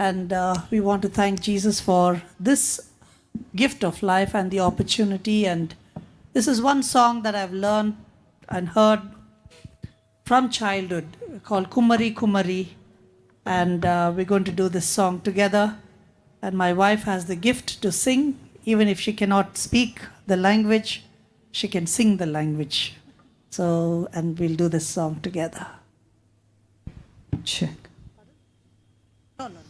And uh, we want to thank Jesus for this gift of life and the opportunity. And this is one song that I've learned and heard from childhood called Kumari Kumari. And uh, we're going to do this song together. And my wife has the gift to sing, even if she cannot speak the language, she can sing the language. So, and we'll do this song together. Check. No, no,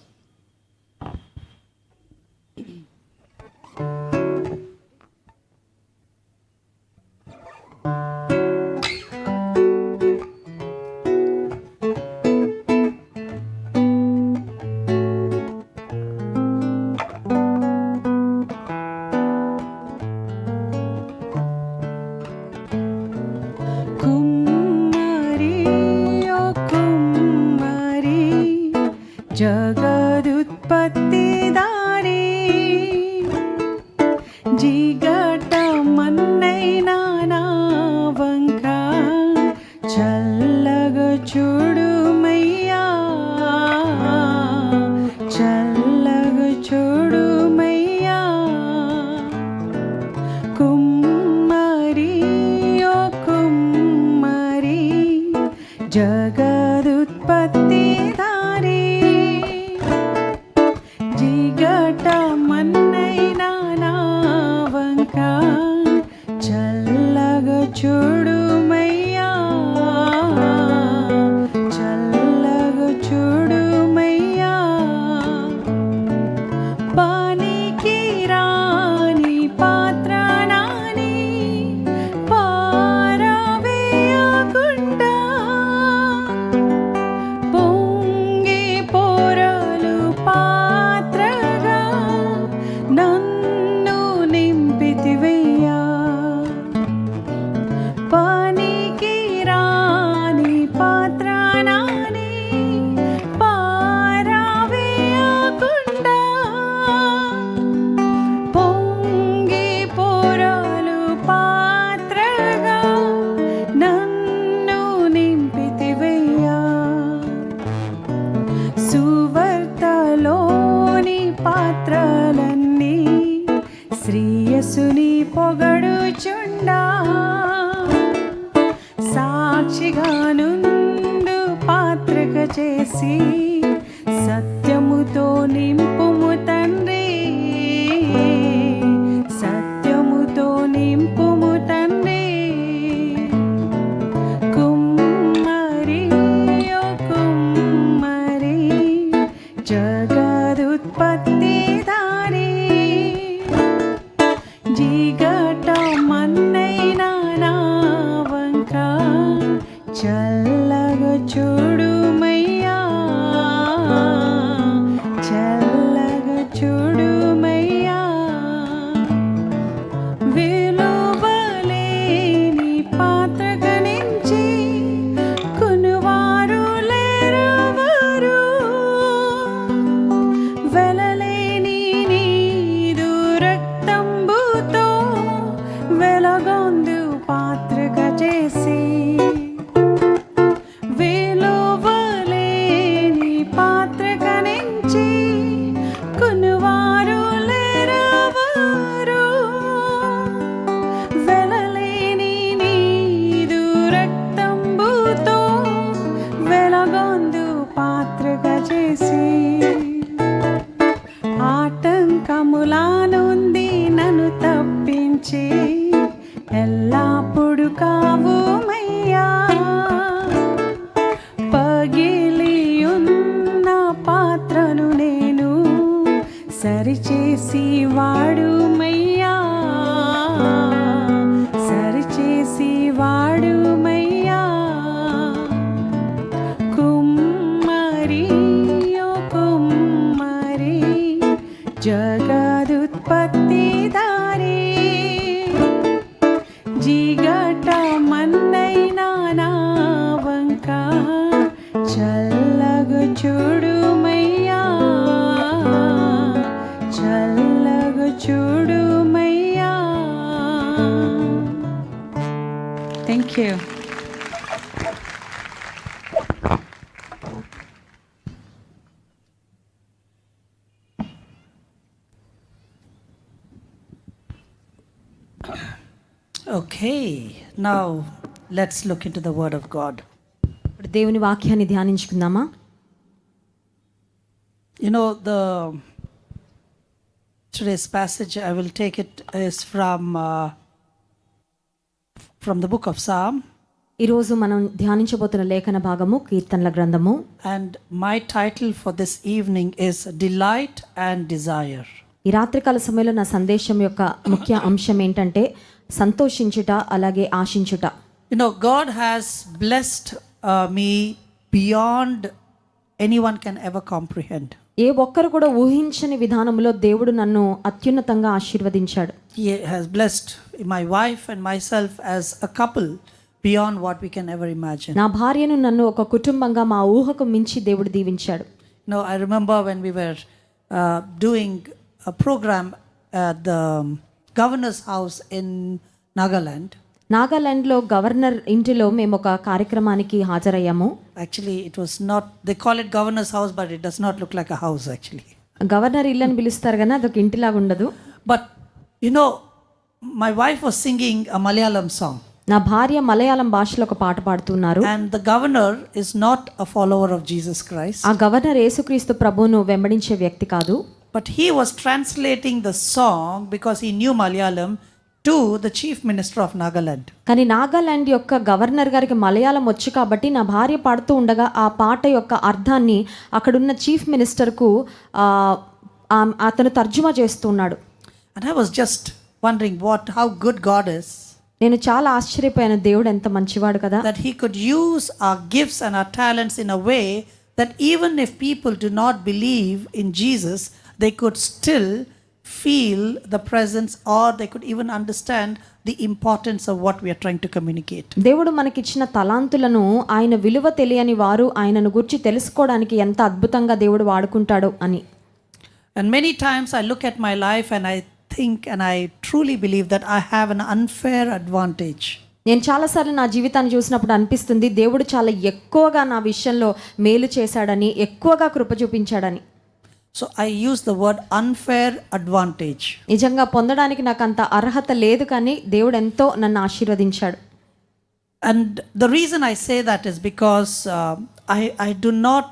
చూడుమయ్యా చల్లగ చూడుమయ్యా కుమ్మరి ఓ కుమ్మరి జగదుత్పత్తి దారి. జిగట మన్నైనా నా వంక. చల్లగ చూడుమయ్యా చల్లగ చేసి Okay, now let's look into the Word of God. You know, the today's passage, I will take it, is from uh, from the book of Psalm, ఈరోజు మనం ధ్యానించబోతున్న లేఖన భాగము కీర్తనల గ్రంథము and my title for this evening is Delight and Desire. ఈ రాత్రికాల సమయంలో నా సందేశం యొక్క ముఖ్య అంశం ఏంటంటే సంతోషించుట అలాగే ఆశించుట You know, God has blessed uh, me beyond anyone can ever comprehend. ఏ ఒక్కరు కూడా ఊహించని విధానంలో దేవుడు నన్ను అత్యున్నతంగా ఆశీర్వదించాడు. My wife and myself as couple beyond what we can ever నా భార్యను నన్ను ఒక కుటుంబంగా మా ఊహకు మించి దేవుడు దీవించాడు. No I remember when we doing programme the governor's house in Nagaland నాగాలాండ్లో governor ఇంటిలో మేము ఒక కార్యక్రమానికి హాజరయ్యాము. Actually it was not they call it governor's house but it does not look like a house actually governor ఇల్లని పిలుస్తారు కానీ అది ఒక ఇంటిలాగా ఉండదు. But you know my wife was singing a Malayalam song నా భార్య మలయాళం భాషలో ఒక పాట పాడుతున్నారు. And the governor is not a follower of Jesus Christ ఆ గవర్నర్ యేసుక్రీస్తు ప్రభువును వెంబడించే వ్యక్తి కాదు. But he was translating the song because he knew Malayalam to the chief minister of Nagaland. కానీ నాగాలాండ్ యొక్క గవర్నర్ గారికి మలయాళం వచ్చు కాబట్టి నా భార్య పాడుతూ ఉండగా ఆ పాట యొక్క అర్థాన్ని అక్కడున్న చీఫ్ మినిస్టర్కు ఆ, ఆ- అతను తర్జుమా చేస్తున్నాడు And I was just wondering what how good God is నేను చాలా ఆశ్చర్యపోయాను దేవుడు ఎంత మంచివాడు కదా that he could use our gifts and our talents in a way that even if people do not believe in Jesus they could still feel the presence or they could even understand the importance of what we are trying to communicate. దేవుడు మనకిచ్చిన తలాంతులను ఆయన విలువ తెలియని వారు ఆయనను గురించి తెలుసుకోవడానికి ఎంత అద్భుతంగా దేవుడు వాడుకుంటాడు అని And many times I look at my life and I think and I truly believe that I have an unfair advantage. నేను చాలాసార్లు నా జీవితాన్ని చూసినప్పుడు అనిపిస్తుంది దేవుడు చాలా ఎక్కువగా నా విషయంలో మేలు చేశాడని ఎక్కువగా కృప చూపించాడని So I use the word unfair advantage. నిజంగా పొందడానికి నాకు అంత అర్హత లేదు కానీ దేవుడు ఎంతో నన్ను ఆశీర్వదించాడు And the reason I say that is because uh, I, I do not,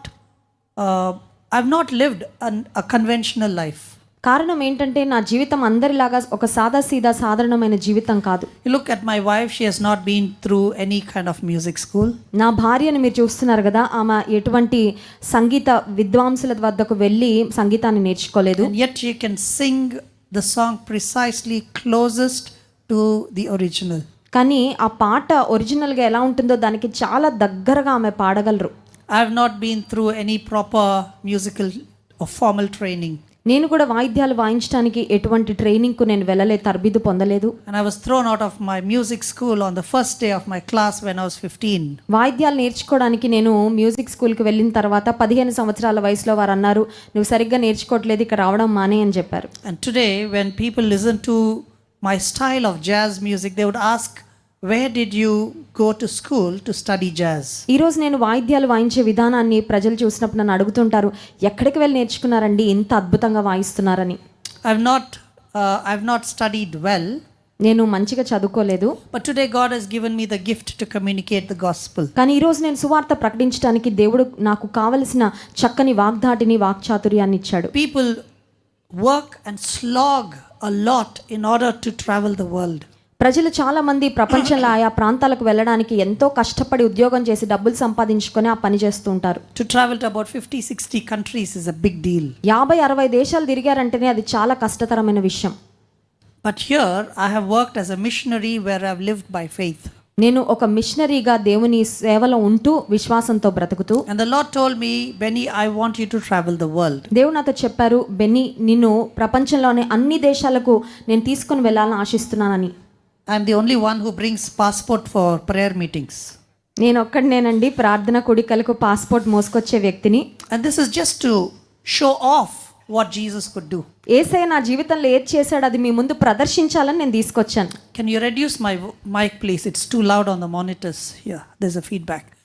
uh, I've not lived an, a conventional life. కారణం ఏంటంటే నా జీవితం అందరిలాగా ఒక సాదా సీదా సాధారణమైన జీవితం కాదు. Look at my wife she has not been through any kind of music school నా భార్యని మీరు చూస్తున్నారు కదా ఆమె ఎటువంటి సంగీత విద్వాంసుల వద్దకు వెళ్ళి సంగీతాన్ని నేర్చుకోలేదు. Yet you can sing the song precisely closest to the original కానీ ఆ పాట ఒరిజినల్గా ఎలా ఉంటుందో దానికి చాలా దగ్గరగా ఆమె పాడగలరు. I have not been through any proper musical formal training నేను కూడా వాయిద్యాలు వాయించడానికి ఎటువంటి ట్రైనింగ్కు నేను వెళ్ళలేదు తరబిదు పొందలేదు And I was thrown out of my music school on the first day of my class when I was 15. వాయిద్యాలు నేర్చుకోవడానికి నేను మ్యూజిక్ స్కూల్కి వెళ్ళిన తర్వాత పదిహేను సంవత్సరాల వయసులో వారు అన్నారు నువ్వు సరిగ్గా నేర్చుకోవట్లేదు ఇక్కడ రావడం మానే అని చెప్పారు And today, when people listen to my style of jazz music, they would ask, Where did you go to school to study jazz? ఈరోజు నేను వాయిద్యాలు వాయించే విధానాన్ని ప్రజలు చూసినప్పుడు నన్ను అడుగుతుంటారు ఎక్కడికి వెళ్ళి నేర్చుకున్నారండి ఇంత అద్భుతంగా వాయిస్తున్నారని I've not, uh, I've not studied well, నేను మంచిగా చదువుకోలేదు but today God has given me the gift to communicate the gospel. కానీ ఈరోజు నేను సువార్త ప్రకటించడానికి దేవుడు నాకు కావలసిన చక్కని వాగ్దాటిని వాక్చాతుర్యాన్ని ఇచ్చాడు People work and slog a lot in order to travel the world. ప్రజలు చాలా మంది ప్రపంచంలో ఆయా ప్రాంతాలకు వెళ్ళడానికి ఎంతో కష్టపడి ఉద్యోగం చేసి డబ్బులు సంపాదించుకొని ఆ పని చేస్తూ ఉంటారు travel to about 50, 60 countries is a big deal. యాభై అరవై దేశాలు తిరిగారంటేనే అది చాలా కష్టతరమైన విషయం But here, I have worked as a missionary where I've lived by faith. నేను ఒక మిషనరీగా దేవుని సేవలో ఉంటూ విశ్వాసంతో బ్రతుకుతూ And the Lord told me, Benny, I want you to travel the world. దేవుడు నాతో చెప్పారు బెన్ని నిన్ను ప్రపంచంలోని అన్ని దేశాలకు నేను తీసుకుని వెళ్ళాలని ఆశిస్తున్నానని I'm the only one who brings passport for prayer meetings. నేను ఒక్కడినేనండి ప్రార్థన కుడికలకు పాస్పోర్ట్ మోసుకొచ్చే వ్యక్తిని And this is just to show off what Jesus could do. ఏసై నా జీవితంలో ఏది చేశాడు అది మీ ముందు ప్రదర్శించాలని నేను తీసుకొచ్చాను Can you reduce my vo- mic, please? It's too loud on the monitors. Here, there's a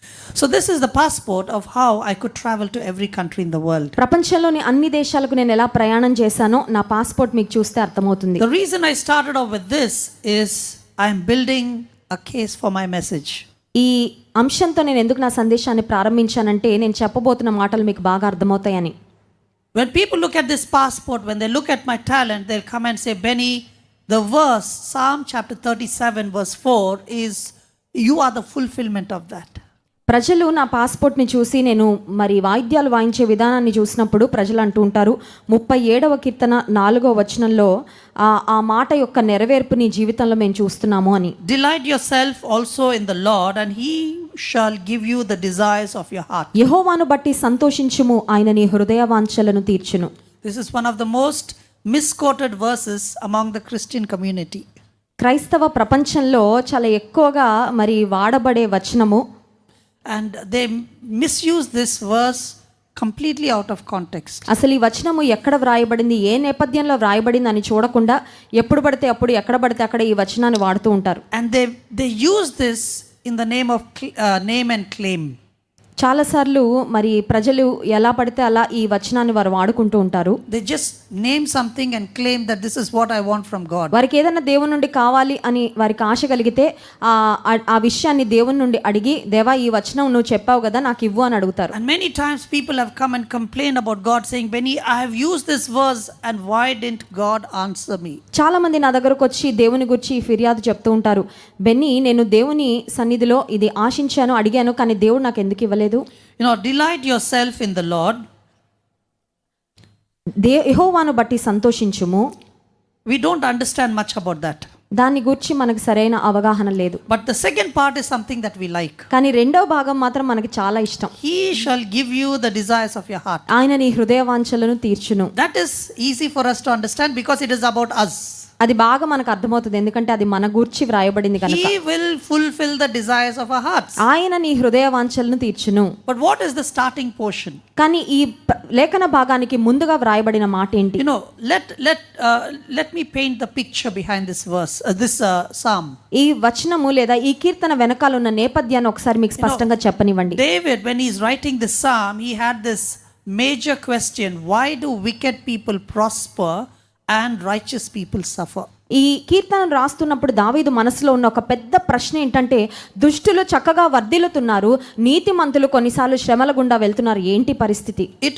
feedback. So, this is the passport of how I could travel to every country in the world. ప్రపంచంలోని అన్ని దేశాలకు నేను ఎలా ప్రయాణం చేశానో నా passport మీకు చూస్తే అర్థమవుతుంది The reason I started off with this is I'm building a case for my message. ఈ అంశంతో నేను ఎందుకు నా సందేశాన్ని ప్రారంభించానంటే నేను చెప్పబోతున్న మాటలు మీకు బాగా అర్థమవుతాయని When people look at this passport, when they look at my talent, they'll come and say, Benny, the verse, Psalm chapter 37, verse 4, is you are the fulfillment of that. ప్రజలు నా పాస్పోర్ట్ని చూసి నేను మరి వాయిద్యాలు వాయించే విధానాన్ని చూసినప్పుడు ప్రజలు అంటూ ఉంటారు ముప్పై ఏడవ కీర్తన నాలుగో వచనంలో ఆ మాట యొక్క నెరవేర్పు నీ జీవితంలో మేము చూస్తున్నాము అని Delight yourself also in the Lord, and he shall give you the desires of your heart. యహోవాను బట్టి సంతోషించుము ఆయన నీ హృదయ వాంఛలను తీర్చును This is one of the most misquoted verses among the Christian community. క్రైస్తవ ప్రపంచంలో చాలా ఎక్కువగా మరి వాడబడే వచనము And they misuse this verse completely out of context. అసలు ఈ వచనము ఎక్కడ వ్రాయబడింది ఏ నేపథ్యంలో వ్రాయబడింది అని చూడకుండా ఎప్పుడు పడితే అప్పుడు ఎక్కడ పడితే అక్కడ ఈ వచనాన్ని వాడుతూ ఉంటారు And they, they use this in the name of cl- uh, name and claim. చాలాసార్లు మరి ప్రజలు ఎలా పడితే అలా ఈ వచనాన్ని వారు వాడుకుంటూ ఉంటారు They just name something and claim that this is what I want from God. వారికి ఏదైనా దేవుని నుండి కావాలి అని వారికి ఆశ కలిగితే ఆ విషయాన్ని దేవుని నుండి అడిగి దేవా ఈ వచనం నువ్వు చెప్పావు కదా నాకు ఇవ్వు అని అడుగుతారు And many times people have come and complained about God, saying, Benny, I have used this verse, and why didn't God answer me? చాలా మంది నా దగ్గరకు వచ్చి దేవుని గురించి ఫిర్యాదు చెప్తూ ఉంటారు బెన్ని నేను దేవుని సన్నిధిలో ఇది ఆశించాను అడిగాను కానీ దేవుడు నాకు ఎందుకు ఇవ్వలేదు చేయలేదు you know delight yourself in the Lord they యహోవాను బట్టి సంతోషించుము. We don't understand much about that దాని గురించి మనకు సరైన అవగాహన లేదు. But the second part is something that we like కానీ రెండో భాగం మాత్రం మనకి చాలా ఇష్టం. He shall give you the desires of your heart ఆయన నీ హృదయ వాంఛలను తీర్చును. That is easy for us to understand because it is about us. అది బాగా మనకు అర్థమవుతుంది. ఎందుకంటే అది మన గుర్చి వ్రాయబడింది కనుక. He will fulfil the desires of our hearts ఆయన నీ హృదయ వాంఛలను తీర్చును. But what is the starting portion కానీ ఈ లేఖన భాగానికి ముందుగా వ్రాయబడిన మాట ఏంటి? You know let let let me paint the picture behind this verse this psalm ఈ వచనము లేదా ఈ కీర్తన వెనకాల ఉన్న నేపథ్యాన్ని ఒకసారి మీకు స్పష్టంగా చెప్పనివ్వండి. David when he is writing this psalm he had this major question why do wicked people prosper and righteous people suffer? ఈ కీర్తనను రాస్తున్నప్పుడు దావీదు మనసులో ఉన్న ఒక పెద్ద ప్రశ్న ఏంటంటే దుష్టులు చక్కగా వర్ధిల్లుతున్నారు నీతిమంతులు కొన్నిసార్లు శ్రమల గుండా వెళ్తున్నారు ఏంటి పరిస్థితి It